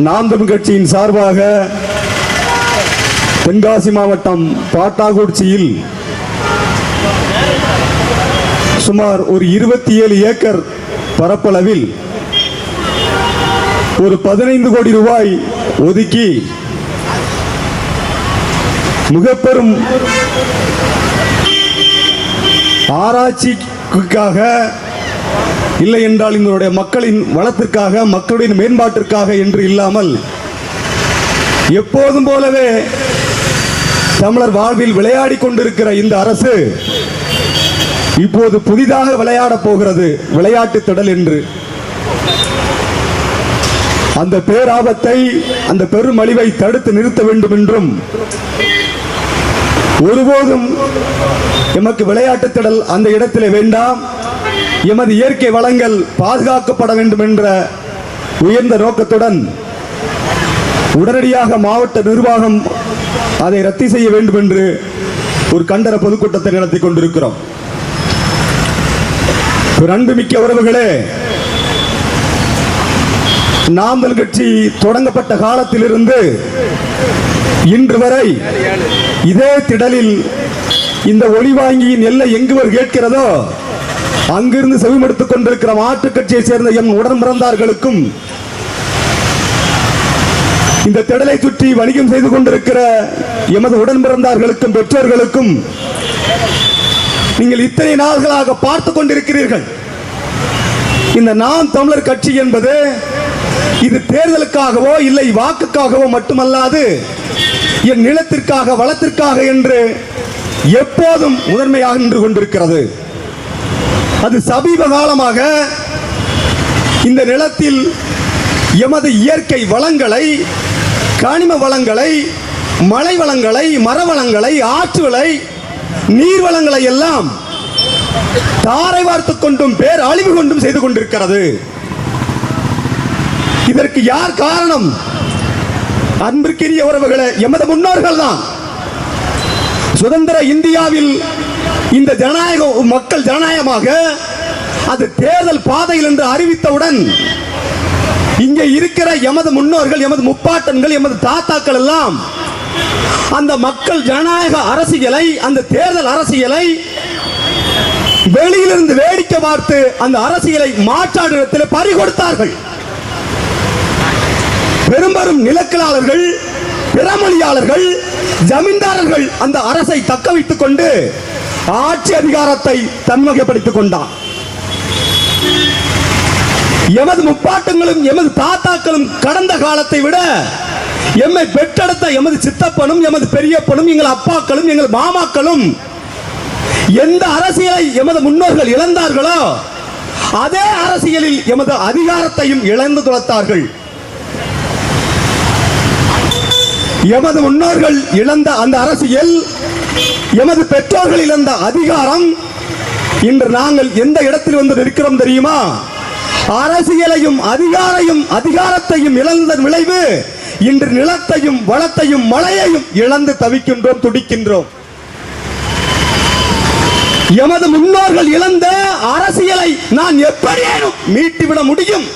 நாம் தமிழ் கட்சியின் சார்பாக தென்காசி மாவட்டம் பாட்டாக்குறிச்சியில் சுமார் ஒரு இருபத்தி ஏழு ஏக்கர் பரப்பளவில் ஒரு பதினைந்து கோடி ரூபாய் ஒதுக்கி மிகப்பெரும் ஆராய்ச்சிக்காக இல்லை என்றால் எங்களுடைய மக்களின் வளத்திற்காக மக்களுடைய மேம்பாட்டிற்காக என்று இல்லாமல் எப்போதும் போலவே தமிழர் வாழ்வில் விளையாடி கொண்டிருக்கிற இந்த அரசு இப்போது புதிதாக விளையாட போகிறது விளையாட்டு திடல் என்று. அந்த பேராபத்தை அந்த பெருமழிவை தடுத்து நிறுத்த வேண்டும் என்றும் ஒருபோதும் எமக்கு விளையாட்டு திடல் அந்த இடத்திலே வேண்டாம். எமது இயற்கை வளங்கள் பாதுகாக்கப்பட வேண்டும் என்ற உயர்ந்த நோக்கத்துடன் உடனடியாக மாவட்ட நிர்வாகம் அதை ரத்து செய்ய வேண்டும் என்று ஒரு கண்டன பொதுக்கூட்டத்தை நடத்தி கொண்டிருக்கிறோம். ஒரு அன்புமிக்க உறவுகளே நாமல் கட்சி தொடங்கப்பட்ட காலத்திலிருந்து இன்று வரை இதே திடலில் இந்த ஒளிவாங்கியின் எல்லை எங்குவர் கேட்கிறதோ அங்கிருந்து செவிமடுத்துக் கொண்டிருக்கிற மாற்றுக் கட்சியை சேர்ந்த எம் உடன் பிறந்தார்களுக்கும் இந்த திடலை சுற்றி வணிகம் செய்து கொண்டிருக்கிற எமது உடன் பிறந்தார்களுக்கும் பெற்றோர்களுக்கும் நீங்கள் இத்தனை நாள்களாக பார்த்து கொண்டிருக்கிறீர்கள். இந்த நாம் தமிழர் கட்சி என்பது இது தேர்தலுக்காகவோ இல்லை வாக்குக்காகவோ மட்டுமல்லாது என் நிலத்திற்காக வளத்திற்காக என்று எப்போதும் முதன்மையாக நின்று கொண்டிருக்கிறது. அது சமீப காலமாக இந்த நிலத்தில் எமது இயற்கை வளங்களை கனிம வளங்களை மலை வளங்களை மரவளங்களை ஆற்றுகளை நீர் வளங்களை எல்லாம் தாரை வார்த்து கொண்டும் பேர் அழிவு கொண்டும் செய்து கொண்டிருக்கிறது. இதற்கு யார் காரணம்? அன்பிற்கிரிய உறவுகளை எமது முன்னோர்கள் தான் சுதந்திர இந்தியாவில் இந்த ஜனநாயக மக்கள் ஜனநாயகமாக அது தேர்தல் பாதையில் என்று அறிவித்தவுடன் இங்கே இருக்கிற எமது முன்னோர்கள் எமது முப்பாட்டன்கள் எமது தாத்தாக்கள் எல்லாம் அந்த மக்கள் ஜனநாயக அரசியலை அந்த தேர்தல் அரசியலை வெளியிலிருந்து வேடிக்கை பார்த்து அந்த அரசியலை மாற்றாடிடத்தில் பறி கொடுத்தார்கள் பெரும்பெரும் நிலக்கலாளர்கள் பிறமொழியாளர்கள் ஜமீன்தாரர்கள் அந்த அரசை தக்க வைத்துக் கொண்டு ஆட்சி அதிகாரத்தை தன்வகைப்படுத்திக் கொண்டார். எமது முப்பாட்டங்களும் எமது தாத்தாக்களும் கடந்த காலத்தை விட எம்மை பெற்றெடுத்த எமது சித்தப்பனும் எமது பெரியப்பனும் எங்கள் அப்பாக்களும் எங்கள் மாமாக்களும் எந்த அரசியலை எமது முன்னோர்கள் இழந்தார்களோ அதே அரசியலில் எமது அதிகாரத்தையும் இழந்து துளத்தார்கள் எமது முன்னோர்கள் இழந்த அந்த அரசியல் எமது பெற்றோர்கள் இழந்த அதிகாரம் இன்று நாங்கள் எந்த இடத்தில் வந்து நிற்கிறோம் தெரியுமா? அரசியலையும் அதிகாரையும் அதிகாரத்தையும் இழந்த விளைவு இன்று நிலத்தையும் வளத்தையும் மழையையும் இழந்து தவிக்கின்றோம் துடிக்கின்றோம். எமது முன்னோர்கள் இழந்த அரசியலை நான் எப்படியேனும் மீட்டுவிட முடியும்.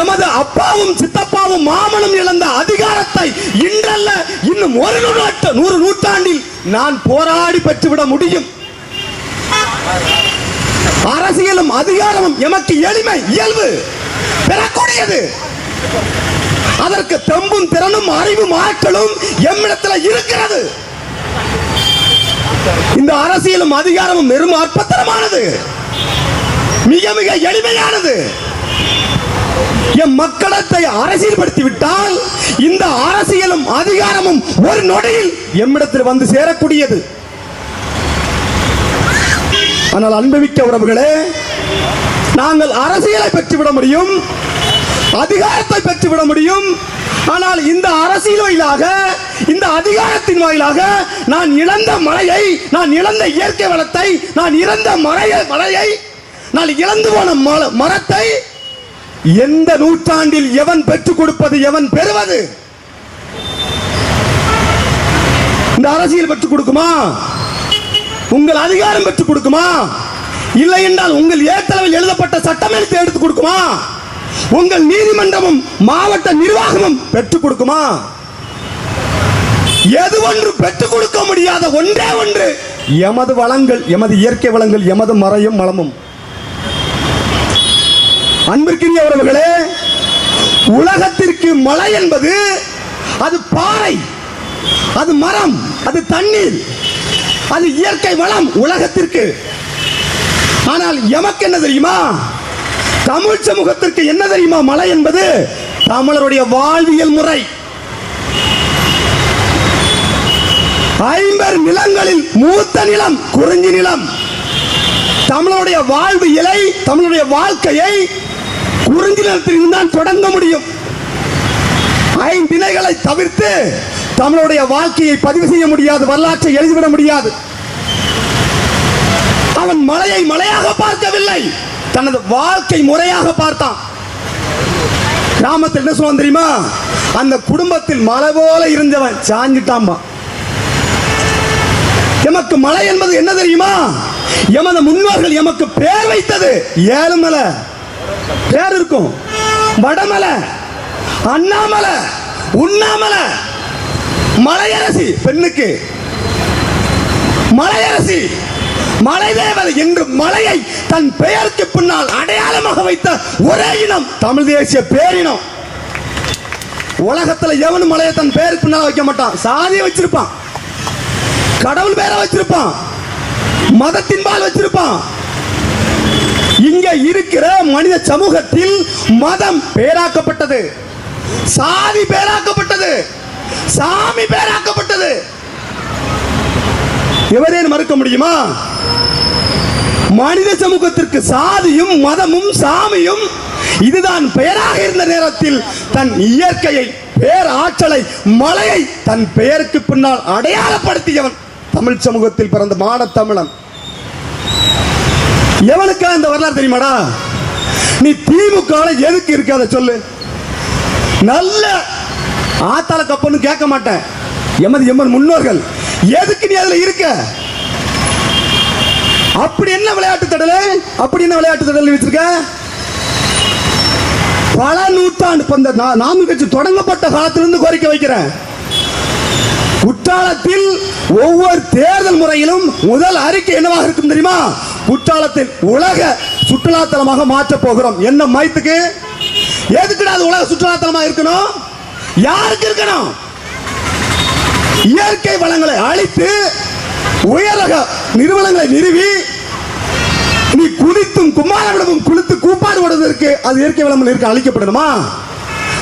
எமது அப்பாவும் சித்தப்பாவும் மாமனும் இழந்த அதிகாரத்தை இன்றல்ல இன்னும் ஒரு நூற்றாண்டு நூறு நூற்றாண்டில் நான் போராடி பெற்றுவிட முடியும். அரசியலும் அதிகாரமும் எமக்கு எளிமை இயல்பு பெறக்கூடியது. அதற்கு தெம்பும் திறனும் அறிவும் ஆற்றலும் எம்மிடத்தில் இருக்கிறது. இந்த அரசியலும் அதிகாரமும் வெறும் அற்பத்தனமானது மிக மிக எளிமையானது. எம் மக்களத்தை அரசியல்படுத்தி விட்டால் இந்த அரசியலும் அதிகாரமும் ஒரு நொடியில் எம்மிடத்தில் வந்து சேரக்கூடியது. ஆனால் அன்புமிக்க உறவுகளே நாங்கள் அரசியலை பெற்றுவிட முடியும் அதிகாரத்தை பெற்றுவிட முடியும். ஆனால் இந்த அரசியல் வாயிலாக இந்த அதிகாரத்தின் வாயிலாக நான் இழந்த மலையை நான் இழந்த இயற்கை வளத்தை நான் இழந்த மலையை மலையை நான் இழந்து போன மல- மரத்தை எந்த நூற்றாண்டில் எவன் பெற்றுக் கொடுப்பது எவன் பெறுவது? இந்த அரசியல் பெற்றுக் கொடுக்குமா? உங்கள் அதிகாரம் பெற்றுக் கொடுக்குமா? இல்லை என்றால் உங்கள் ஏத்தளவில் எழுதப்பட்ட சட்டம் எடுத்து எடுத்துக் கொடுக்குமா? உங்கள் நீதிமன்றமும் மாவட்ட நிர்வாகமும் பெற்றுக் கொடுக்குமா? எது ஒன்று பெற்றுக் கொடுக்க முடியாத ஒன்றே ஒன்று எமது வளங்கள் எமது இயற்கை வளங்கள் எமது மறையும் வளமும். அன்பிற்கினிய உறவுகளே உலகத்திற்கு மழை என்பது அது பாறை அது மரம் அது தண்ணீர் அது இயற்கை வளம் உலகத்திற்கு. ஆனால் எமக்கு என்ன தெரியுமா? தமிழ் சமூகத்திற்கு என்ன தெரியுமா மழை என்பது? தமிழருடைய வாழ்வியல் முறை. ஐம்பர் நிலங்களில் மூத்த நிலம் குறிஞ்சி நிலம். தமிழருடைய வாழ்வு இலை தமிழருடைய வாழ்க்கையை குறிஞ்சி தான் தொடங்க முடியும். ஐந்தினைகளை தவிர்த்து தமிழுடைய வாழ்க்கையை பதிவு செய்ய முடியாது வரலாற்றை எழுதிவிட முடியாது. அவன் மலையை மலையாக பார்க்கவில்லை தனது வாழ்க்கை முறையாக பார்த்தான். கிராமத்தில் என்ன சொல்லுவான் தெரியுமா? அந்த குடும்பத்தில் மலை போல இருந்தவன் சாஞ்சிட்டாம்பா எமக்கு மலை என்பது என்ன தெரியுமா? எமது முன்னோர்கள் எமக்கு பேர் வைத்தது ஏழுமலை. பேர் இருக்கும் வடமலை அண்ணாமலை உண்ணாமலை மலையரசி பெண்ணுக்கு. மலையரசி மலை என்று மலையை தன் பெயருக்கு பின்னால் அடையாளமாக வைத்த ஒரே இனம் தமிழ் தேசிய பேரினம். உலகத்துல எவனும் மலையை தன் பெயருக்கு பின்னால் வைக்க மாட்டான். சாதியை வச்சிருப்பான். கடவுள் பேரை வச்சிருப்பான். மதத்தின் பால் வச்சிருப்பான். இங்கே இருக்கிற மனித சமூகத்தில் மதம் பேராக்கப்பட்டது. சாதி பேராக்கப்பட்டது. சாமி பேராக்கப்பட்டது. எவரேன் மறுக்க முடியுமா? மனித சமூகத்திற்கு சாதியும் மதமும் சாமியும் இதுதான் பெயராக இருந்த நேரத்தில் தன் இயற்கையை பேராற்றலை மலையை தன் பெயருக்கு பின்னால் அடையாளப்படுத்தியவன் தமிழ் சமூகத்தில் பிறந்த மாடத் தமிழன் எவனுக்கா இந்த வரலாறு தெரியுமாடா? நீ திமுக எதுக்கு இருக்காத சொல்லு. நல்ல ஆத்தால கப்பன்னு கேட்க மாட்டேன். எமது எம்மன் முன்னோர்கள் எதுக்கு நீ அதுல இருக்க? அப்படி என்ன விளையாட்டு தடல? அப்படி என்ன விளையாட்டு தடல் வச்சிருக்க? பல நூற்றாண்டு இப்ப இந்த நாம கட்சி தொடங்கப்பட்ட காலத்திலிருந்து கோரிக்கை வைக்கிறேன். குற்றாலத்தில் ஒவ்வொரு தேர்தல் முறையிலும் முதல் அறிக்கை என்னவாக இருக்கும் தெரியுமா? குற்றாலத்தில் உலக சுற்றுலாத்தலமாக மாற்ற போகிறோம். என்ன மைத்துக்கு? எதுக்குடா அது உலக சுற்றுலாத்தலமாக இருக்கணும்? யாருக்கு இருக்கணும்? இயற்கை வளங்களை அழித்து உயரக நிறுவனங்களை நிறுவி நீ குதித்தும் குமாரவிடமும் குளித்து கூப்பாடு விடுவதற்கு அது இயற்கை வளங்கள் இருக்க அழிக்கப்படணுமா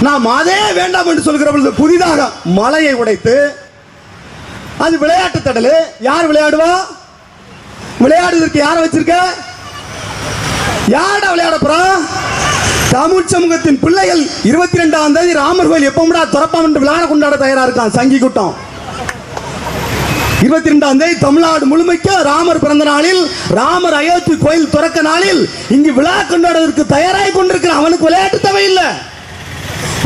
நாம் அதே வேண்டாம் என்று சொல்கிற பொழுது புதிதாக மலையை உடைத்து அது விளையாட்டு தடலு. யார் விளையாடுவா? விளையாடுவதற்கு யாரை வச்சிருக்க? யாரடா விளையாட போறோம் தமிழ் சமூகத்தின் பிள்ளைகள் இருபத்தி ரெண்டாம் தேதி ராமர் கோயில் எப்பவும்டா திறப்பாம் என்று விழா கொண்டாட தயாரா இருக்கான் சங்கி கூட்டம். இருபத்தி ரெண்டாம் தேதி தமிழ்நாடு முழுமைக்கு ராமர் பிறந்த நாளில் ராமர் அயோத்தி கோயில் திறக்க நாளில் இங்கு விழா கொண்டாடுவதற்கு தயாராகி கொண்டிருக்கிறான். அவனுக்கு விளையாட்டு தேவையில்லை.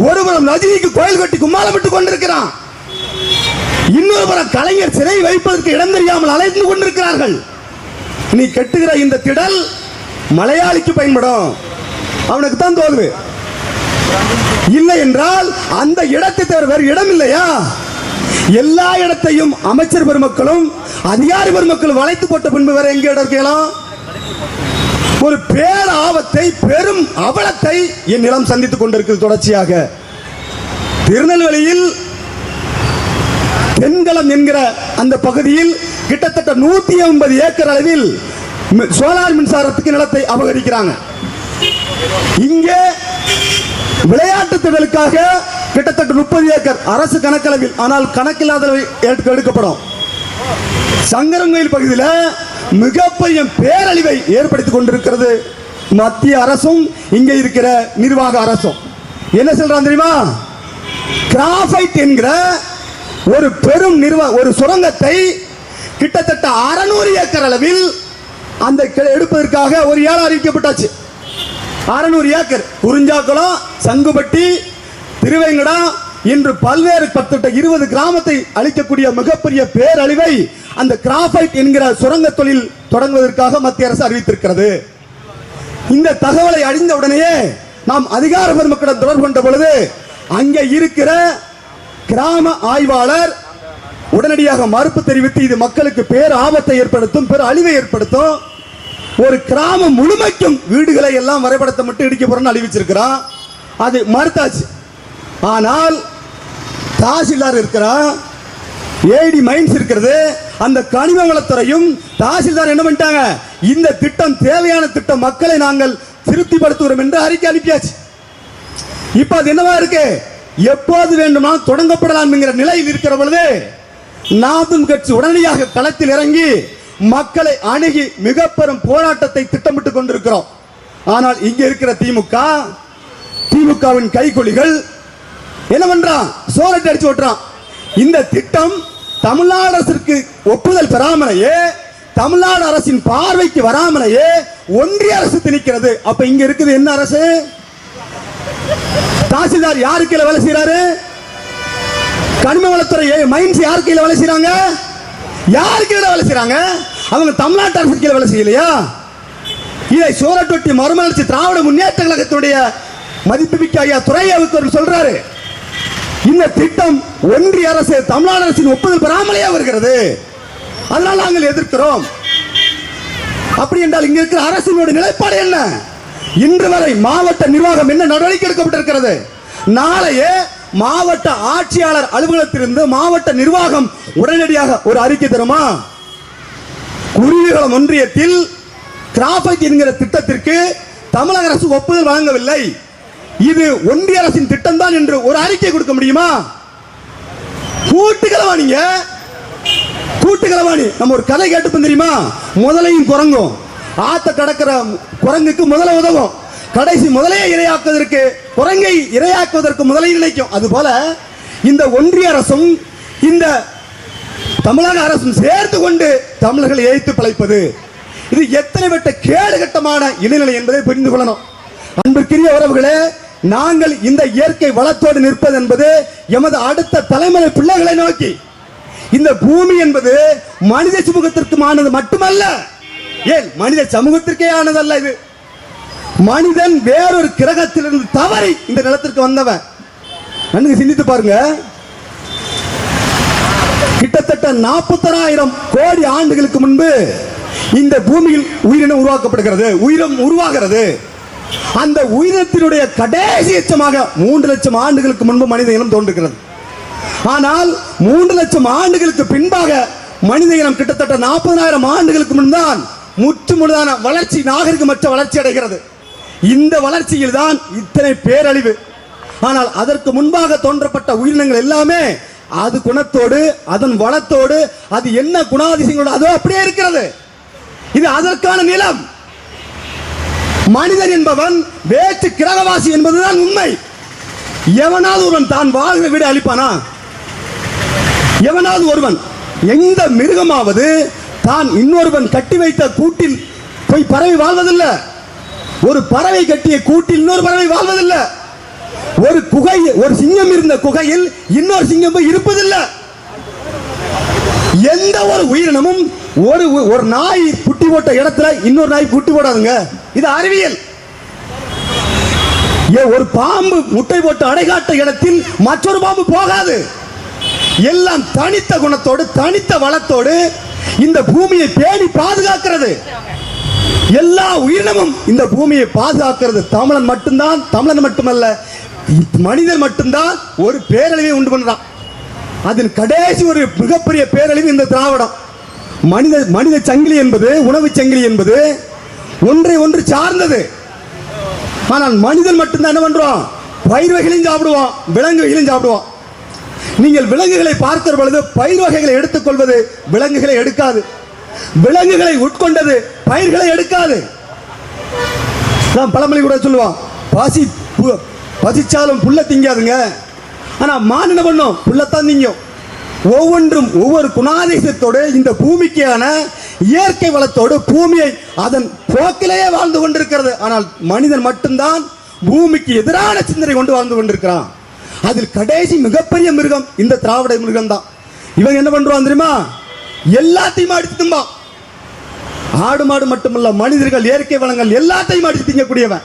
ஒருபுறம் ரஜினிக்கு கோயில் கட்டி கும்மாளமிட்டு கொண்டிருக்கிறான். இன்னொரு புறம் கலைஞர் சிறை வைப்பதற்கு இடம் தெரியாமல் அழைத்து கொண்டிருக்கிறார்கள். நீ கெட்டுகிற இந்த திடல் மலையாளிக்கு பயன்படும். அவனுக்கு தான் தோல்வி. இல்லை என்றால் அந்த இடத்தை தவிர வேறு இடம் இல்லையா? எல்லா இடத்தையும் அமைச்சர் பெருமக்களும் அதிகாரி பெருமக்களும் வளைத்து போட்ட பின்பு வேற எங்க இடம் இருக்கலாம் ஒரு பேர ஆபத்தை பெரும் அவலத்தை என் நிலம் சந்தித்துக் கொண்டிருக்கிறது தொடர்ச்சியாக. திருநெல்வேலியில் தென்களம் என்கிற அந்த பகுதியில் கிட்டத்தட்ட நூத்தி ஐம்பது ஏக்கர் அளவில் மி- சோலார் மின்சாரத்துக்கு நிலத்தை அபகரிக்கிறாங்க. இங்கே விளையாட்டு திடலுக்காக கிட்டத்தட்ட முப்பது ஏக்கர் அரசு கணக்களவில் ஆனால் கணக்கில்லாத எடுக்கப்படும். சங்கரங்கோயில் பகுதியில் மிகப்பெரிய பேரழிவை ஏற்படுத்திக் கொண்டிருக்கிறது மத்திய அரசும் இங்கே இருக்கிற நிர்வாக அரசும். என்ன சொல்றான் தெரியுமா? கிராஃபைட் என்கிற ஒரு பெரும் நிர்வாக ஒரு சுரங்கத்தை கிட்டத்தட்ட அறநூறு ஏக்கர் அளவில் அந்த எடுப்பதற்காக ஒரு ஏழை அறிவிக்கப்பட்டாச்சு. அறநூறு ஏக்கர். குறிஞ்சாக்குளம் சங்குபட்டி திருவேங்கடம் இன்று பல்வேறு பத்து இருபது கிராமத்தை அளிக்கக்கூடிய மிகப்பெரிய பேரழிவை அந்த கிராஃபைட் என்கிற சுரங்க தொழில் தொடங்குவதற்காக மத்திய அரசு அறிவித்திருக்கிறது. இந்த தகவலை அறிந்த உடனேயே நாம் அதிகார பெருமக்களிடம் தொடர்பு கொண்ட பொழுது அங்கே இருக்கிற கிராம ஆய்வாளர் உடனடியாக மறுப்பு தெரிவித்து இது மக்களுக்கு பேர் ஆபத்தை ஏற்படுத்தும் பெரு அழிவை ஏற்படுத்தும். ஒரு கிராமம் முழுமைக்கும் வீடுகளை எல்லாம் வரைபடத்தை மட்டும் இடிக்க போறோம்னு அழிவிச்சிருக்கிறான் அது மறுத்தாச்சு. ஆனால் தாசில்தார் இருக்கிறான் ஏடி மைன்ஸ் இருக்கிறது அந்த கனிம வளத்துறையும் தாசில்தார் என்ன பண்ணிட்டாங்க? இந்த திட்டம் தேவையான திட்டம் மக்களை நாங்கள் திருப்திப்படுத்துகிறோம் என்று அறிக்கை அனுப்பியாச்சு. இப்போ அது என்னவா இருக்கு? எப்போது வேண்டுமா தொடங்கப்படலாம் என்கிற நிலையில் இருக்கிற பொழுது நாதும் கட்சி உடனடியாக களத்தில் இறங்கி மக்களை அணுகி மிக பெரும் போராட்டத்தை திட்டமிட்டுக் கொண்டிருக்கிறோம். ஆனால் இங்க இருக்கிற திமுக திமுகவின் கைகொலிகள் என்ன பண்றான் சோரட்டை அடிச்சு ஓட்டுறான். இந்த திட்டம் தமிழ்நாடு அரசிற்கு ஒப்புதல் பெறாமலேயே தமிழ்நாடு அரசின் பார்வைக்கு வராமலேயே ஒன்றிய அரசு திணிக்கிறது அப்ப இங்க இருக்குது என்ன அரசு? தாசில்தார் யாரு கீழே வேலை செய்யறாரு கனிம வளத்துறை மைன்ஸ் யார் கீழே வேலை செய்யறாங்க யார் கீழே வேலை செய்யறாங்க அவங்க தமிழ்நாட்டு அரசு கீழே வேலை செய்யலையா? இதை சோரட்டொட்டி மறுமலர்ச்சி திராவிட முன்னேற்ற கழகத்துடைய மதிப்புமிக்க ஐயா துறை அவர் சொல்றாரு. இந்த திட்டம் ஒன்றிய அரசு தமிழ்நாடு அரசின் ஒப்புதல் பெறாமலேயே வருகிறது. அதனால் நாங்கள் எதிர்க்கிறோம். அப்படி என்றால் இங்க இருக்கிற அரசினுடைய நிலைப்பாடு என்ன? இன்று வரை மாவட்ட நிர்வாகம் என்ன நடவடிக்கை எடுக்கப்பட்டிருக்கிறது? நாளையே மாவட்ட ஆட்சியாளர் அலுவலகத்திலிருந்து மாவட்ட நிர்வாகம் உடனடியாக ஒரு அறிக்கை தருமா? குருவிகளம் ஒன்றியத்தில் கிராஃபைட் என்கிற திட்டத்திற்கு தமிழக அரசு ஒப்புதல் வழங்கவில்லை. இது ஒன்றிய அரசின் திட்டம் தான் என்று ஒரு அறிக்கை கொடுக்க முடியுமா? கூட்டுகளவா நீங்க? கூட்டுகளவாணி நம்ம ஒரு கதை கேட்டுப்போம் தெரியுமா? முதலையும் குரங்கும். ஆத்த கடக்கிற குரங்குக்கு முதல உதவும். கடைசி முதலையை இரையாக்குவதற்கு குரங்கை இரையாக்குவதற்கு முதலை நினைக்கும். அதுபோல இந்த ஒன்றிய அரசும் இந்த தமிழக அரசும் சேர்ந்து கொண்டு தமிழர்களை ஏய்த்து பிழைப்பது. இது எத்தனை விட்ட கேடு கட்டமான இடைநிலை என்பதை புரிந்து கொள்ளணும். அன்பிற்குரிய உறவுகளே நாங்கள் இந்த இயற்கை வளத்தோடு நிற்பது என்பது எமது அடுத்த தலைமுறை பிள்ளைகளை நோக்கி. இந்த பூமி என்பது மனித சமூகத்திற்குமானது மட்டுமல்ல ஏன் மனித சமூகத்திற்கே ஆனதல்ல இது. மனிதன் வேறொரு கிரகத்திலிருந்து தவறி இந்த நிலத்திற்கு வந்தவன். நன்கு சிந்தித்து பாருங்க. கிட்டத்தட்ட நாற்பத்தராயிரம் கோடி ஆண்டுகளுக்கு முன்பு இந்த பூமியில் உயிரினம் உருவாக்கப்படுகிறது. உயிரம் உருவாகிறது. அந்த உயிரினத்தினுடைய கடைசி எச்சமாக மூன்று லட்சம் ஆண்டுகளுக்கு முன்பு மனித இனம் தோன்றுகிறது. ஆனால் மூன்று லட்சம் ஆண்டுகளுக்கு பின்பாக மனித இனம் கிட்டத்தட்ட நாற்பதாயிரம் ஆண்டுகளுக்கு முன்தான் முற்று முழுதான வளர்ச்சி நாகரிகமற்ற வளர்ச்சி அடைகிறது. இந்த வளர்ச்சியில் தான் இத்தனை பேரழிவு. ஆனால் அதற்கு முன்பாக தோன்றப்பட்ட உயிரினங்கள் எல்லாமே அது குணத்தோடு அதன் வளத்தோடு அது என்ன குணாதிசயங்களோடு அதோ அப்படியே இருக்கிறது. இது அதற்கான நிலம். மனிதன் என்பவன் வேற்று கிரகவாசி என்பதுதான் உண்மை. எவனாவது ஒருவன் தான் வாழ்கிற வீடு அளிப்பானா எவனாவது ஒருவன் எந்த மிருகமாவது தான் இன்னொருவன் கட்டி வைத்த கூட்டில் போய் பரவி வாழ்வதில்லை. ஒரு பறவை கட்டிய கூட்டில் இன்னொரு பறவை வாழ்வதில்லை. ஒரு குகை ஒரு சிங்கம் இருந்த குகையில் இன்னொரு சிங்கம் போய் இருப்பதில்லை. எந்த ஒரு உயிரினமும் ஒரு ஒரு நாய் குட்டி போட்ட இடத்துல இன்னொரு நாய் குட்டி போடாதுங்க. இது அறிவியல். ஒரு பாம்பு முட்டை போட்டு அடைகாட்ட இடத்தில் மற்றொரு பாம்பு போகாது. எல்லாம் தனித்த குணத்தோடு தனித்த வளத்தோடு இந்த பூமியை பேணி பாதுகாக்கிறது. எல்லா உயிரினமும் இந்த பூமியை பாதுகாக்கிறது தமிழன் மட்டும்தான் தமிழன் மட்டுமல்ல மனிதன் மட்டும்தான் ஒரு பேரழிவை உண்டு பண்றான். அதன் கடைசி ஒரு மிகப்பெரிய பேரழிவு இந்த திராவிடம். மனித மனித சங்கிலி என்பது உணவு சங்கிலி என்பது ஒன்றை ஒன்று சார்ந்தது. ஆனால் மனிதன் மட்டும்தான் என்ன பண்றோம்? பயிர் வகைகளையும் சாப்பிடுவோம் விலங்கு வகைகளையும் சாப்பிடுவோம். நீங்கள் விலங்குகளை பார்க்கிற பொழுது பயிர் வகைகளை எடுத்துக்கொள்வது விலங்குகளை எடுக்காது. விலங்குகளை உட்கொண்டது பயிர்களை எடுக்காது. நான் பழமொழி கூட சொல்லுவான் பாசி பு- பசிச்சாலும் புல்ல திங்காதுங்க. ஆனால் மான் என்ன பண்ணும் புல்லத்தான் திங்கும். ஒவ்வொன்றும் ஒவ்வொரு குணாதிசயத்தோடு இந்த பூமிக்கான இயற்கை வளத்தோடு பூமியை அதன் போக்கிலேயே வாழ்ந்து கொண்டிருக்கிறது. ஆனால் மனிதன் மட்டும்தான் பூமிக்கு எதிரான சிந்தனை கொண்டு வாழ்ந்து கொண்டிருக்கிறான். அதில் கடைசி மிகப்பெரிய மிருகம் இந்த திராவிட மிருகம் தான் இவன் என்ன பண்றான் தெரியுமா? எல்லாத்தையும் அடித்து திம்பான். ஆடு மாடு மட்டுமல்ல மனிதர்கள் இயற்கை வளங்கள் எல்லாத்தையும் அடித்து திங்கக்கூடியவன்.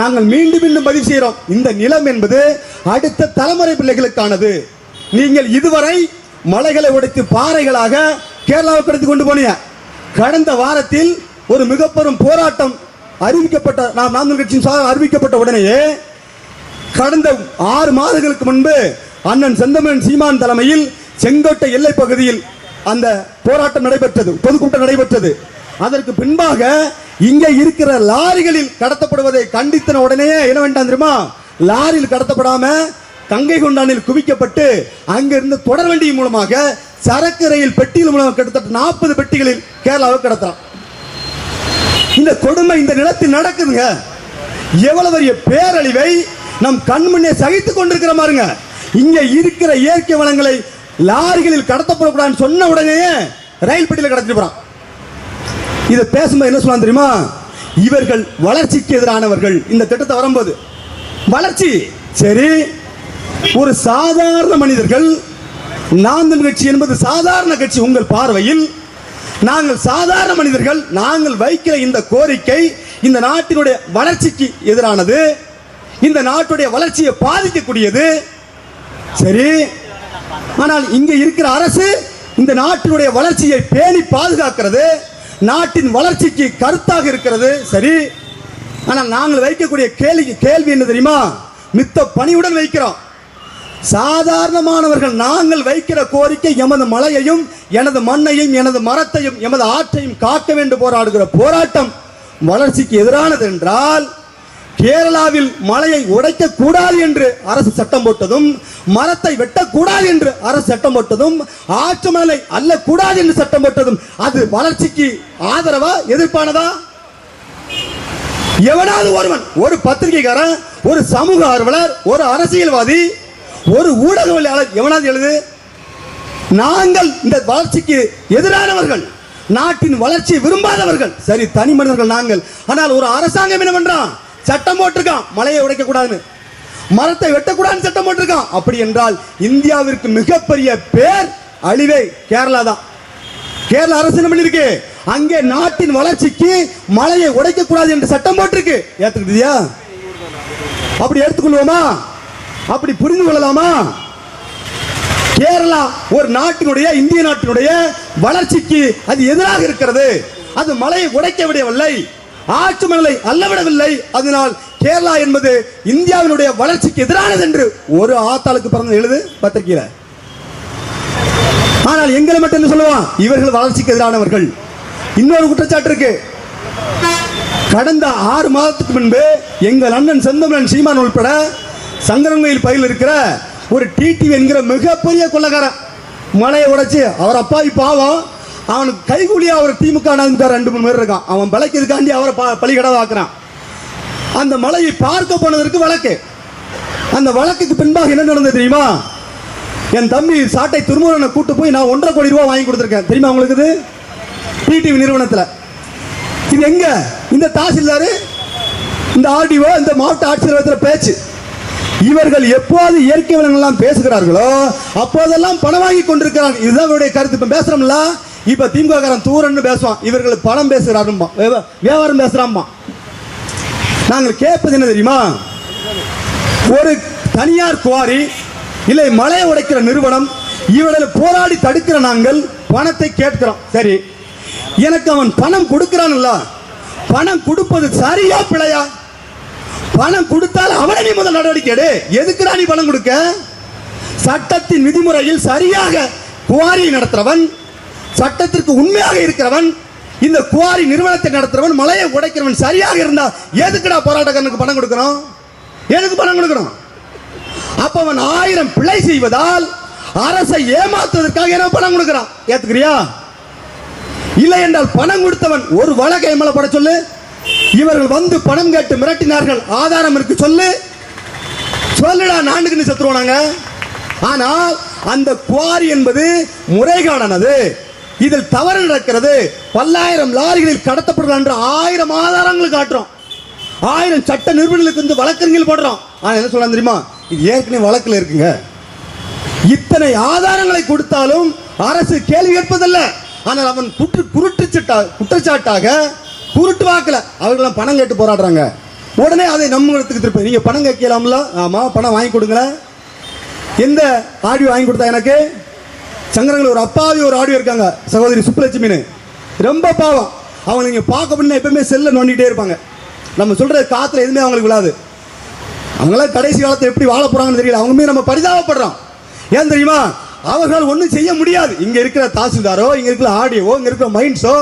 நாங்கள் மீண்டும் மீண்டும் பதிவு செய்கிறோம். இந்த நிலம் என்பது அடுத்த தலைமுறை பிள்ளைகளுக்கானது. நீங்கள் இதுவரை மலைகளை உடைத்து பாறைகளாக கேரளாவுக்கு எடுத்து கொண்டு போனீங்க. கடந்த வாரத்தில் ஒரு மிகப்பெரும் போராட்டம் அறிவிக்கப்பட்ட நாம் நாங்கள் கட்சியின் சார் அறிவிக்கப்பட்ட உடனேயே கடந்த ஆறு மாதங்களுக்கு முன்பு அண்ணன் செந்தமன் சீமான் தலைமையில் செங்கோட்டை எல்லை பகுதியில் அந்த போராட்டம் நடைபெற்றது பொதுக்கூட்டம் நடைபெற்றது. அதற்கு பின்பாக இங்கே இருக்கிற லாரிகளில் கடத்தப்படுவதை கண்டித்தன உடனே என்ன வேண்டாம் தெரியுமா? லாரியில் கடத்தப்படாம கங்கை கொண்டானில் குவிக்கப்பட்டு அங்கிருந்து தொடர் வண்டி மூலமாக சரக்கு ரயில் பெட்டியில் மூலமாக கிட்டத்தட்ட நாற்பது பெட்டிகளில் கேரளாவை கடத்தலாம் இந்த கொடுமை இந்த நிலத்தில் நடக்குதுங்க. எவ்வளவு பெரிய பேரழிவை நம் கண்முன்னே சகித்துக் கொண்டிருக்கிற மாதிரிங்க. இங்க இருக்கிற இயற்கை வளங்களை லாரிகளில் கடத்தப்படக்கூடாதுன்னு சொன்ன உடனே ரயில் பெட்டியில் கடத்திட்டு போறான். இதை பேசும்போது என்ன சொல்லலாம் தெரியுமா? இவர்கள் வளர்ச்சிக்கு எதிரானவர்கள். இந்த திட்டத்தை வரும்போது. வளர்ச்சி. சரி. ஒரு சாதாரண மனிதர்கள் நாந்தன் கட்சி என்பது சாதாரண கட்சி உங்கள் பார்வையில். நாங்கள் சாதாரண மனிதர்கள் நாங்கள் வைக்கிற இந்த கோரிக்கை இந்த நாட்டினுடைய வளர்ச்சிக்கு எதிரானது. இந்த நாட்டுடைய வளர்ச்சியை பாதிக்கக்கூடியது. சரி. ஆனால் இங்கே இருக்கிற அரசு இந்த நாட்டினுடைய வளர்ச்சியை பேணி பாதுகாக்கிறது. நாட்டின் வளர்ச்சிக்கு கருத்தாக இருக்கிறது சரி. ஆனால் நாங்கள் வைக்கக்கூடிய கேள்வி கேள்வி என்ன தெரியுமா? மித்த பணியுடன் வைக்கிறோம். சாதாரணமானவர்கள் நாங்கள் வைக்கிற கோரிக்கை எமது மலையையும் எனது மண்ணையும் எனது மரத்தையும் எமது ஆற்றையும் காக்க வேண்டும் போராடுகிற போராட்டம் வளர்ச்சிக்கு எதிரானது என்றால் கேரளாவில் மலையை உடைக்க கூடாது என்று அரசு சட்டம் போட்டதும் மரத்தை வெட்டக்கூடாது என்று அரசு சட்டம் போட்டதும் ஆற்று மலை அல்லக்கூடாது என்று சட்டம் போட்டதும் அது வளர்ச்சிக்கு ஆதரவா எதிர்ப்பானதா? எவனாவது ஒருவன் ஒரு பத்திரிகைக்காரன் ஒரு சமூக ஆர்வலர் ஒரு அரசியல்வாதி ஒரு ஊடகவியலாளர் எவனாவது எழுது? நாங்கள் இந்த வளர்ச்சிக்கு எதிரானவர்கள் நாட்டின் வளர்ச்சியை விரும்பாதவர்கள். சரி தனி மனிதர்கள் நாங்கள். ஆனால் ஒரு அரசாங்கம் என்னவென்றான் சட்டம் போட்டிருக்கான். மலையை உடைக்க கூடாதுன்னு. மரத்தை வெட்டக்கூடாதுன்னு சட்டம் போட்டிருக்கான். அப்படி என்றால் இந்தியாவிற்கு மிகப்பெரிய பேர் அழிவே கேரளா தான். கேரள அரசு என்ன பண்ணிருக்கு அங்கே நாட்டின் வளர்ச்சிக்கு மலையை உடைக்க கூடாது என்று சட்டம் போட்டிருக்கு. ஏத்துக்கிட்டியா அப்படி எடுத்துக்கொள்வோமா? அப்படி புரிந்து கொள்ளலாமா? கேரளா ஒரு நாட்டினுடைய இந்திய நாட்டினுடைய வளர்ச்சிக்கு அது எதிராக இருக்கிறது. அது மலையை உடைக்க விடவில்லை. ஆட்சி மணலை அல்லவிடவில்லை. அதனால் கேரளா என்பது இந்தியாவினுடைய வளர்ச்சிக்கு எதிரானது என்று ஒரு ஆத்தாளுக்கு பிறந்த எழுது பத்திரிகையில. ஆனால் எங்களை மட்டும் என்ன சொல்லுவான் இவர்கள் வளர்ச்சிக்கு எதிரானவர்கள். இன்னொரு குற்றச்சாட்டு இருக்கு. கடந்த ஆறு மாதத்துக்கு முன்பு எங்கள் அண்ணன் செந்தமிழன் சீமான் உள்பட சங்கரன்மையில் பயில் இருக்கிற ஒரு டிடி என்கிற மிகப்பெரிய கொள்ளக்காரன். மலையை உடைச்சு அவர் அப்பாவி பாவம். அவனுக்கு கைகூலியாக ஒரு திமுக இந்த ரெண்டு மூணு பேர் இருக்கான். அவன் விளக்கிறதுக்காண்டி அவரை ப- பலிகடாவாக்குறான் அந்த மலையை பார்க்க போனதற்கு வழக்கு. அந்த வழக்குக்கு பின்பாக என்ன நடந்தது தெரியுமா? என் தம்பி சாட்டை திருமுருகனை கூட்டு போய் நான் ஒன்றரை கோடி ரூபாய் வாங்கி கொடுத்துருக்கேன். தெரியுமா உங்களுக்கு இது? டிடிவி நிறுவனத்தில். இது எங்க? இந்த தாசில்தார்? இந்த ஆர்டிஓ இந்த மாவட்ட ஆட்சியர் பேச்சு. இவர்கள் எப்போது இயற்கை வளங்கள்லாம் பேசுகிறார்களோ அப்போதெல்லாம் பணம் வாங்கி கொண்டிருக்கிறார்கள். இதுதான் இவருடைய கருத்து. இப்போ பேசுகிறோம்ல இப்ப திமுக காரன் தூரன்னு பேசுவான். இவர்கள் பணம் பேசுகிறாருமா வியாபாரம் பேசுறாம்மா. நாங்கள் கேட்பது என்ன தெரியுமா? ஒரு தனியார் குவாரி இல்லை மலையை உடைக்கிற நிறுவனம் இவர்களை போராடி தடுக்கிற நாங்கள் பணத்தை கேட்கிறோம். சரி. எனக்கு அவன் பணம் கொடுக்கிறான்ல பணம் கொடுப்பது சரியா பிழையா? பணம் கொடுத்தால் அவனை நீ முதல் நடவடிக்கை எடு. எதுக்குடா நீ பணம் கொடுக்க? சட்டத்தின் விதிமுறையில் சரியாக குவாரி நடத்துறவன் சட்டத்திற்கு உண்மையாக இருக்கிறவன் இந்த குவாரி நிறுவனத்தை நடத்துறவன் மலையை உடைக்கிறவன் சரியாக இருந்தா எதுக்குடா போராட்டக்காரனுக்கு பணம் கொடுக்கணும் எதுக்கு பணம் கொடுக்கணும் அப்ப அவன் ஆயிரம் பிழை செய்வதால் அரசை ஏமாத்துவதற்காக என்ன பணம் கொடுக்கிறான். ஏத்துக்கிறியா? இல்லை என்றால் பணம் கொடுத்தவன் ஒரு வழக்கை மேல போட சொல்லு. இவர்கள் வந்து பணம் கேட்டு மிரட்டினார்கள். ஆதாரம் இருக்கு சொல்லு. சொல்லுடா நாண்டுக்கு செத்துருவோம் நாங்க. ஆனால் அந்த குவாரி என்பது முறைகாடானது இதில் தவறு நடக்கிறது. பல்லாயிரம் லாரிகளில் கடத்தப்படுறது என்று ஆயிரம் ஆதாரங்கள் காட்டுறோம். ஆயிரம் சட்ட நிறுவனங்களுக்கு வந்து வழக்கறிஞர்கள் போடுறோம். ஆனால் என்ன சொல்றாங்க தெரியுமா? இது ஏற்கனவே வழக்கில் இருக்குங்க. இத்தனை ஆதாரங்களை கொடுத்தாலும் அரசு கேள்வி கேட்பதில்ல. ஆனால் அவன் குற்று குருட்டுச்சட்டா குற்றச்சாட்டாக குருட்டு வாக்கல அவர்களாம் பணம் கேட்டு போராடுறாங்க. உடனே அதை நம்ம இடத்துக்கு திருப்பி நீங்கள் பணம் கேட்கலாம்ல? ஆமாம் பணம் வாங்கி கொடுங்களேன். எந்த ஆடியோ வாங்கி கொடுத்தா எனக்கு? சங்கரங்கள் ஒரு அப்பாவி ஒரு ஆடியோ இருக்காங்க. சகோதரி சுப்புலட்சுமின்னு. ரொம்ப பாவம். அவங்க நீங்கள் பார்க்க முடியும் எப்பவுமே செல்லை நோண்டிகிட்டே இருப்பாங்க. நம்ம சொல்கிற காற்றுல எதுவுமே அவங்களுக்கு விழாது. அவங்களாம் கடைசி காலத்தை எப்படி வாழ போகிறாங்கன்னு தெரியல. அவங்க நம்ம பரிதாபப்படுறோம். ஏன் தெரியுமா? அவர்கள் ஒன்றும் செய்ய முடியாது. இங்கே இருக்கிற தாசில்தாரோ இங்கே இருக்கிற ஆடியோவோ இங்கே இருக்கிற மைண்ட்ஸோ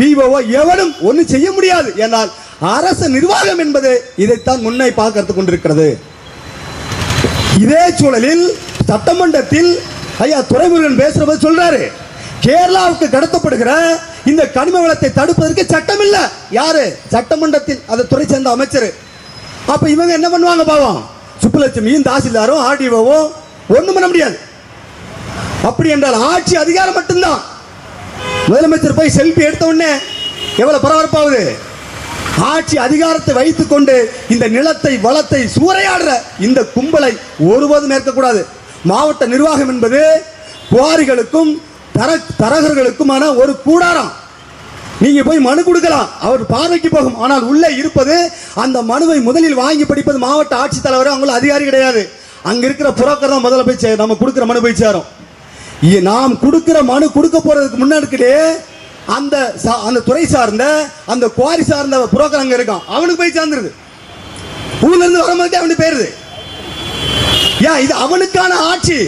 விவோவோ எவனும் ஒன்றும் செய்ய முடியாது. ஏன்னால் அரசு நிர்வாகம் என்பது இதைத்தான் முன்னை பார்க்கறது கொண்டிருக்கிறது. இதே சூழலில் சட்டமன்றத்தில் ஐயா துறைமுருகன் பேசுறபோது சொல்றாரு கேரளாவுக்கு கடத்தப்படுகிற இந்த கனிம வளத்தை தடுப்பதற்கு சட்டம் இல்ல யாரு? சட்டமன்றத்தில் அதை துறை சேர்ந்த அமைச்சர். அப்ப இவங்க என்ன பண்ணுவாங்க பாவம்? சுப்புலட்சுமியும் தாசில்தாரும் ஆர்டிஓவும் ஒண்ணும் பண்ண முடியாது. அப்படி என்றால் ஆட்சி அதிகாரம் மட்டும்தான். முதலமைச்சர் போய் செல்ஃபி எடுத்த உடனே எவ்வளவு பரபரப்பாகுது? ஆட்சி அதிகாரத்தை வைத்துக்கொண்டு இந்த நிலத்தை வளத்தை சூறையாடுற இந்த கும்பலை ஒருபோதும் ஏற்கக்கூடாது. மாவட்ட நிர்வாகம் என்பது குவாரிகளுக்கும் தர தரகர்களுக்குமான ஒரு கூடாரம். நீங்க போய் மனு கொடுக்கலாம். அவர் பார்வைக்கு போகும். ஆனால் உள்ளே இருப்பது அந்த மனுவை முதலில் வாங்கி படிப்பது மாவட்ட ஆட்சித்தலைவர் அவங்களும் அதிகாரி கிடையாது. அங்க இருக்கிற புரோக்கர் தான் முதல்ல போய் நம்ம கொடுக்குற மனு போய் சேரும். இ- நாம் கொடுக்குற மனு கொடுக்க போறதுக்கு முன்னாடி அந்த சா- அந்த துறை சார்ந்த அந்த குவாரி சார்ந்த புரோக்கர் அங்க இருக்கான். அவனுக்கு போய் சேர்ந்துருது. ஊர்ல இருந்து வரும்போது அவனுக்கு போயிருது. ஏன் இது அவனுக்கான ஆட்சி.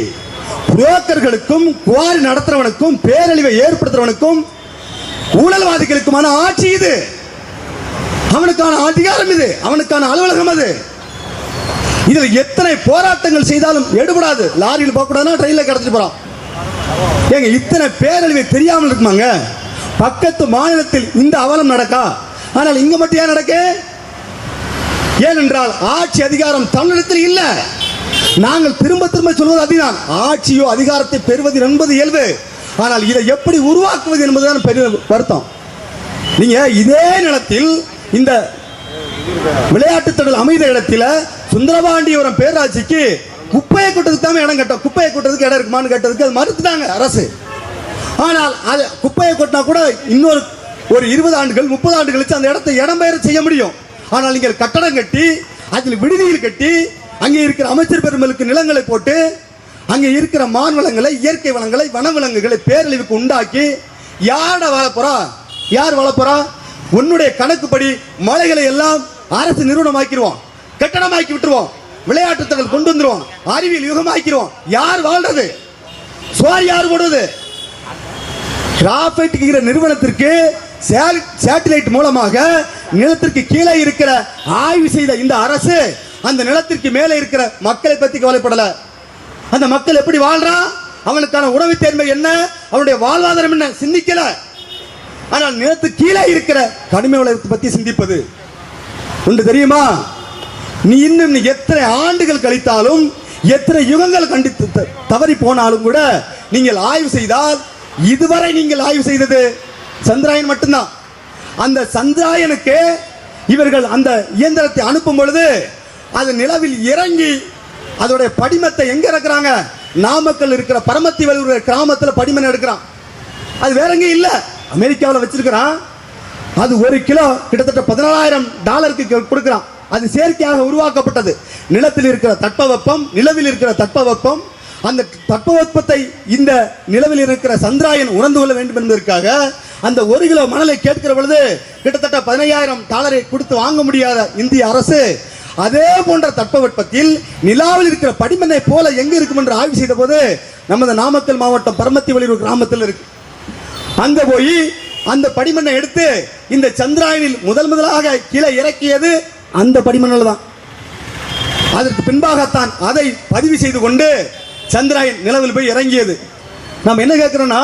புரோக்கர்களுக்கும் குவாரி நடத்துறவனுக்கும் பேரழிவை ஏற்படுத்துறவனுக்கும் ஊழல்வாதிகளுக்குமான ஆட்சி இது. அவனுக்கான அதிகாரம் இது அவனுக்கான அலுவலகம் அது. இதில் எத்தனை போராட்டங்கள் செய்தாலும் எடுபடாது. லாரியில் போகக்கூடாதுன்னா ட்ரெயினில் கிடச்சிட்டு போறான். ஏங்க இத்தனை பேரழிவை தெரியாமல் இருக்குமாங்க? பக்கத்து மாநிலத்தில் இந்த அவலம் நடக்கா? ஆனால் இங்க மட்டும் ஏன் நடக்கு? ஏனென்றால் ஆட்சி அதிகாரம் தமிழகத்தில் இல்ல. நாங்கள் திரும்ப திரும்ப சொல்வது அதுதான் ஆட்சியோ அதிகாரத்தை பெறுவது என்பது இயல்பு. ஆனால் இதை எப்படி உருவாக்குவது என்பதுதான் பெரிய வருத்தம். நீங்க இதே நிலத்தில் இந்த விளையாட்டு தொடர் அமைந்த இடத்துல சுந்தரபாண்டியபுரம் பேராட்சிக்கு குப்பையை கொட்டதுக்கு தான் இடம் கட்டும். குப்பையை கொட்டதுக்கு இடம் இருக்குமான்னு கேட்டதுக்கு அது மறுத்துட்டாங்க அரசு. ஆனால் அது குப்பையை கொட்டினா கூட இன்னொரு ஒரு இருபது ஆண்டுகள் முப்பது ஆண்டுகள் கழிச்சு அந்த இடத்தை இடம்பெயர செய்ய முடியும். ஆனால் நீங்கள் கட்டடம் கட்டி அதில் விடுதியில் கட்டி அங்கே இருக்கிற அமைச்சர் பெருமளுக்கு நிலங்களை போட்டு அங்கே இருக்கிற மான் வளங்களை இயற்கை வளங்களை வனவிலங்குகளை பேரழிவுக்கு உண்டாக்கி யாரை வளர்ப்புறா யார் வளர்ப்புறா உன்னுடைய கணக்குப்படி மலைகளை எல்லாம் அரசு நிறுவனமாக்கிடுவோம் கட்டணமாக்கி விட்டுருவோம் விளையாட்டு தகவல் கொண்டு வந்துருவோம் அறிவியல் யுகமாக்கிடுவோம். யார் வாழ்றது? சோறு யார் போடுவது கிராஃபைட்டுங்கிற நிறுவனத்திற்கு சேட்டலைட் மூலமாக நிலத்திற்கு கீழே இருக்கிற ஆய்வு செய்த இந்த அரசு அந்த நிலத்திற்கு மேலே இருக்கிற மக்களை பற்றி கவலைப்படல. அந்த மக்கள் எப்படி வாழ்றான் அவனுக்கான உணவு தேர்மை என்ன? அவனுடைய வாழ்வாதாரம் என்ன? சிந்திக்கல. ஆனால் நிலத்துக்கு கீழே இருக்கிற கடுமை உலகத்தை பற்றி சிந்திப்பது. ஒன்று தெரியுமா? நீ இன்னும் நீ எத்தனை ஆண்டுகள் கழித்தாலும் எத்தனை யுகங்கள் கண்டித்து த- தவறி போனாலும் கூட நீங்கள் ஆய்வு செய்தால் இதுவரை நீங்கள் ஆய்வு செய்தது சந்திராயன் மட்டும்தான். அந்த சந்திராயனுக்கு இவர்கள் அந்த இயந்திரத்தை அனுப்பும் பொழுது அது நிலவில் இறங்கி அதோடைய படிமத்தை எங்க இறக்குறாங்க? நாமக்கல் இருக்கிற பரமத்தி வலியுற கிராமத்தில் படிமன் எடுக்கிறான். அது வேற எங்கேயும் இல்லை. அமெரிக்காவில் வச்சிருக்கிறான். அது ஒரு கிலோ கிட்டத்தட்ட பதினாலாயிரம் டாலருக்கு கொடுக்குறான். அது செயற்கையாக உருவாக்கப்பட்டது. நிலத்தில் இருக்கிற தட்பவெப்பம் நிலவில் இருக்கிற தட்பவெப்பம் அந்த தட்பவெப்பத்தை இந்த நிலவில் இருக்கிற சந்திராயன் உணர்ந்து கொள்ள வேண்டும் என்பதற்காக அந்த ஒரு கிலோ மணலை கேட்கிற பொழுது கிட்டத்தட்ட பதினையாயிரம் டாலரை கொடுத்து வாங்க முடியாத இந்திய அரசு அதே போன்ற தட்பவெட்பத்தில் நிலாவில் இருக்கிற படிமனை போல எங்க இருக்கும் என்று ஆய்வு செய்த போது நமது நாமக்கல் மாவட்டம் பரமத்தி வலியூர் கிராமத்தில் இருக்கு. அங்க போய் அந்த படிமண்ணை எடுத்து இந்த சந்திராயனில் முதல் முதலாக கீழே இறக்கியது அந்த படிமண்ணில் தான். அதற்கு பின்பாகத்தான் அதை பதிவு செய்து கொண்டு சந்திராயன் நிலவில் போய் இறங்கியது. நாம் என்ன கேட்கிறோம்னா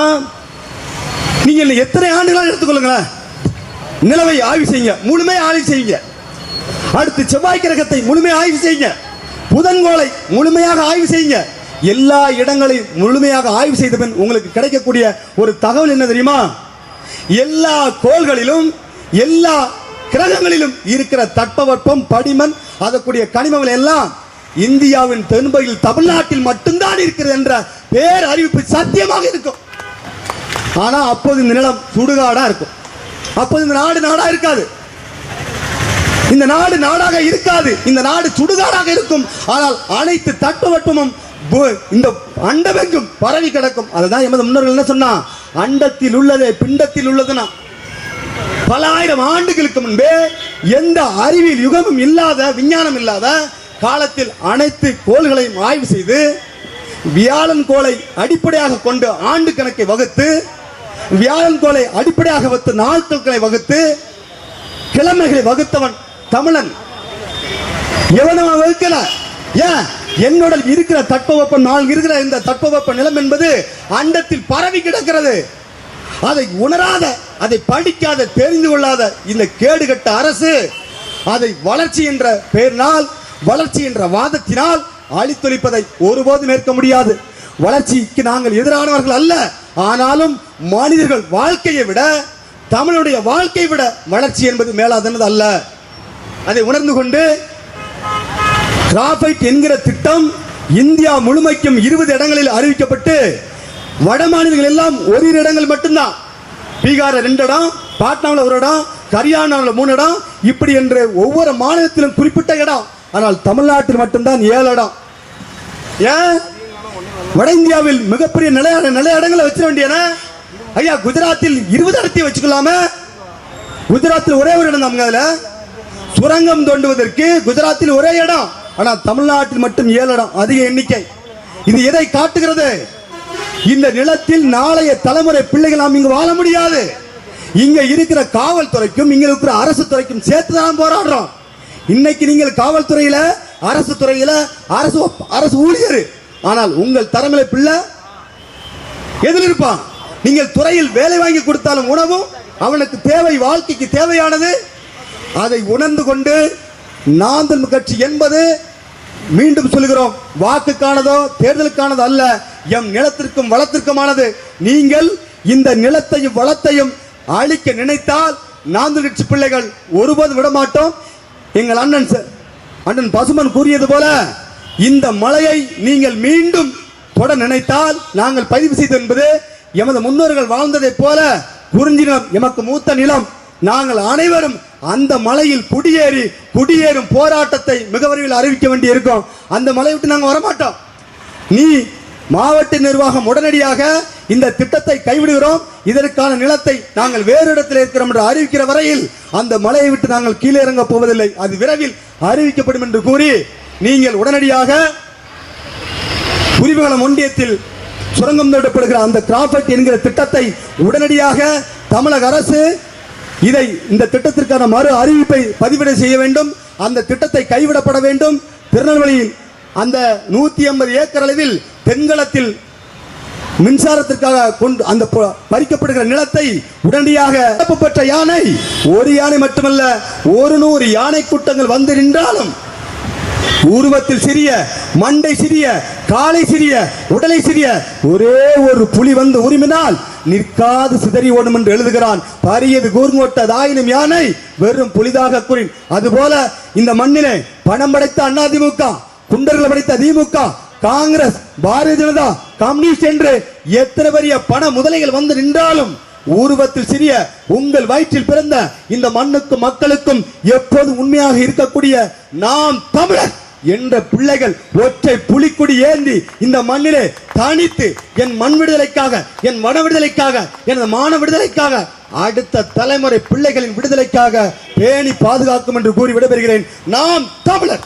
நீங்கள் எத்தனை ஆண்டுகளாக எடுத்துக்கொள்ளுங்களேன் நிலவை ஆய்வு செய்யுங்க முழுமையாக ஆய்வு செய்யுங்க. அடுத்து செவ்வாய் கிரகத்தை முழுமையாக ஆய்வு செய்யுங்க. புதன்கோளை முழுமையாக ஆய்வு செய்யுங்க. எல்லா இடங்களையும் முழுமையாக ஆய்வு செய்த பின் உங்களுக்கு கிடைக்கக்கூடிய ஒரு தகவல் என்ன தெரியுமா? எல்லா கோள்களிலும் எல்லா கிரகங்களிலும் இருக்கிற தட்பவெப்பம் படிமன் அதற்குரிய கனிமங்கள் எல்லாம் இந்தியாவின் தென்பகுதியில் தமிழ்நாட்டில் மட்டும்தான் இருக்கிறது என்ற பேர் அறிவிப்பு சத்தியமாக இருக்கும். ஆனா அப்போது இந்த நிலம் சுடுகாடா இருக்கும். அப்போது இந்த நாடு நாடா இருக்காது. இந்த நாடு நாடாக இருக்காது இந்த நாடு சுடுகாடாக இருக்கும். ஆனால் அனைத்து தட்பவெப்பமும் இந்த அண்டமெங்கும் பரவி கிடக்கும். அதுதான் எமது முன்னோர்கள் என்ன சொன்னா? அண்டத்தில் உள்ளதே பிண்டத்தில் உள்ளதுனா. பல ஆயிரம் ஆண்டுகளுக்கு முன்பே எந்த அறிவியல் யுகமும் இல்லாத விஞ்ஞானம் இல்லாத காலத்தில் அனைத்து கோள்களையும் ஆய்வு செய்து வியாழன் கோளை அடிப்படையாக கொண்டு ஆண்டு கணக்கை வகுத்து வியாழன் கோளை அடிப்படையாக வைத்து நாட்களை வகுத்து கிழமைகளை வகுத்தவன் தமிழன். எவனும் அவன் வகுக்கல ஏன்? என்னோட இருக்கிற தட்பவெப்பம் நாள் இருக்கிற இந்த தட்பவெப்ப நிலம் என்பது அண்டத்தில் பரவி கிடக்கிறது. அதை உணராத அதை படிக்காத தெரிந்து கொள்ளாத இந்த கேடுகட்ட அரசு அதை வளர்ச்சி என்ற பெயரினால் வளர்ச்சி என்ற வாதத்தினால் அழித்தொழிப்பதை ஒருபோதும் ஏற்க முடியாது. வளர்ச்சிக்கு நாங்கள் எதிரானவர்கள் அல்ல ஆனாலும் மனிதர்கள் வாழ்க்கையை விட தமிழுடைய வாழ்க்கையை விட வளர்ச்சி என்பது மேலாதனது அல்ல. அதை உணர்ந்து கொண்டு கிராஃபைட் என்கிற திட்டம் இந்தியா முழுமைக்கும் இருபது இடங்களில் அறிவிக்கப்பட்டு வட மாநிலங்கள் எல்லாம் ஒரு இடங்கள் மட்டும்தான். பீகார் ரெண்டு இடம் பாட்னாவில் ஒரு இடம் ஹரியானாவில் மூணு இடம். இப்படி என்று ஒவ்வொரு மாநிலத்திலும் குறிப்பிட்ட இடம். ஆனால் தமிழ்நாட்டில் மட்டும்தான் ஏழு இடம். ஏன்? வட இந்தியாவில் மிகப்பெரிய நில நில இடங்களை வச்சிட வேண்டியன ஐயா குஜராத்தில் இருபது இடத்தையும் வச்சுக்கலாமே. குஜராத்தில் ஒரே ஒரு இடம் தான் அதில். சுரங்கம் தோண்டுவதற்கு குஜராத்தில் ஒரே இடம். ஆனால் தமிழ்நாட்டில் மட்டும் ஏழு இடம் அதிக எண்ணிக்கை. இது எதை காட்டுகிறது? இந்த நிலத்தில் நாளைய தலைமுறை பிள்ளைகள் நாம் இங்கு வாழ முடியாது. இங்க இருக்கிற காவல்துறைக்கும் இங்க இருக்கிற அரசு துறைக்கும் சேர்த்து தான் போராடுறோம். இன்னைக்கு நீங்கள் காவல்துறையில அரசு துறையில அரசு அரசு ஊழியர். ஆனால் உங்கள் தலைமுறை பிள்ளை எதில் இருப்பான்? நீங்கள் துறையில் வேலை வாங்கி கொடுத்தாலும் உணவும் அவனுக்கு தேவை வாழ்க்கைக்கு தேவையானது அதை உணர்ந்து கொண்டு நாந்தல் கட்சி என்பது மீண்டும் சொல்கிறோம். வாக்குக்கானதோ தேர்தலுக்கானதோ அல்ல. எம் நிலத்திற்கும் வளத்திற்குமானது. நீங்கள் இந்த நிலத்தையும் வளத்தையும் அழிக்க நினைத்தால் நாந்தல் கட்சி பிள்ளைகள் ஒருபோதும் விடமாட்டோம். எங்கள் அண்ணன் சார் அண்ணன் பசுமன் கூறியது போல இந்த மலையை நீங்கள் மீண்டும் தொட நினைத்தால் நாங்கள் பதிவு செய்தது என்பது எமது முன்னோர்கள் வாழ்ந்ததைப் போல குறிஞ்சி எமக்கு மூத்த நிலம். நாங்கள் அனைவரும் அந்த மலையில் குடியேறி குடியேறும் போராட்டத்தை மிக விரைவில் அறிவிக்க வேண்டி இருக்கும் அந்த மலையை விட்டு நாங்கள் வரமாட்டோம். நீ மாவட்ட நிர்வாகம் உடனடியாக இந்த திட்டத்தை கைவிடுகிறோம். இதற்கான நிலத்தை நாங்கள் வேறு இடத்தில் இருக்கிறோம் என்று அறிவிக்கிற வரையில் அந்த மலையை விட்டு நாங்கள் கீழே இறங்க போவதில்லை. அது விரைவில் அறிவிக்கப்படும் என்று கூறி நீங்கள் உடனடியாக புலிவகலம் ஒன்றியத்தில் சுரங்கம் தோண்டப்படுகிற அந்த கிராஃபட் என்கிற திட்டத்தை உடனடியாக தமிழக அரசு இதை இந்த திட்டத்திற்கான மறு அறிவிப்பை பதிவிட செய்ய வேண்டும். அந்த திட்டத்தை கைவிடப்பட வேண்டும். திருநெல்வேலியில் அந்த நூத்தி ஐம்பது ஏக்கர் அளவில் தென்களத்தில் மின்சாரத்திற்காக கொண்டு அந்த ப- பறிக்கப்படுகிற நிலத்தை உடனடியாக பெற்ற யானை ஒரு யானை மட்டுமல்ல ஒரு நூறு யானை கூட்டங்கள் வந்து நின்றாலும் உருவத்தில் சிறிய மண்டை சிறிய காலை சிறிய உடலை சிறிய ஒரே ஒரு புலி வந்து உரிமினால் நிற்காது சிதறி ஓடும் என்று எழுதுகிறான். பரியது கூர்ங்கோட்ட தாயினும் யானை வெறும் புலிதாக கூறின். அதுபோல இந்த மண்ணிலே பணம் படைத்த அதிமுக குண்டர்களை படைத்த திமுக காங்கிரஸ் பாரதிய ஜனதா கம்யூனிஸ்ட் என்று எத்தனை பெரிய பண முதலைகள் வந்து நின்றாலும் உருவத்தில் சிறிய உங்கள் வயிற்றில் பிறந்த இந்த மண்ணுக்கும் மக்களுக்கும் எப்போதும் உண்மையாக இருக்கக்கூடிய நாம் தமிழர். என்ற பிள்ளைகள் ஒற்றை புலிக்குடி ஏந்தி இந்த மண்ணிலே தனித்து என் மண் விடுதலைக்காக என் வன விடுதலைக்காக எனது மான விடுதலைக்காக அடுத்த தலைமுறை பிள்ளைகளின் விடுதலைக்காக பேணி பாதுகாக்கும் என்று கூறி விடைபெறுகிறேன். நாம் தமிழர்!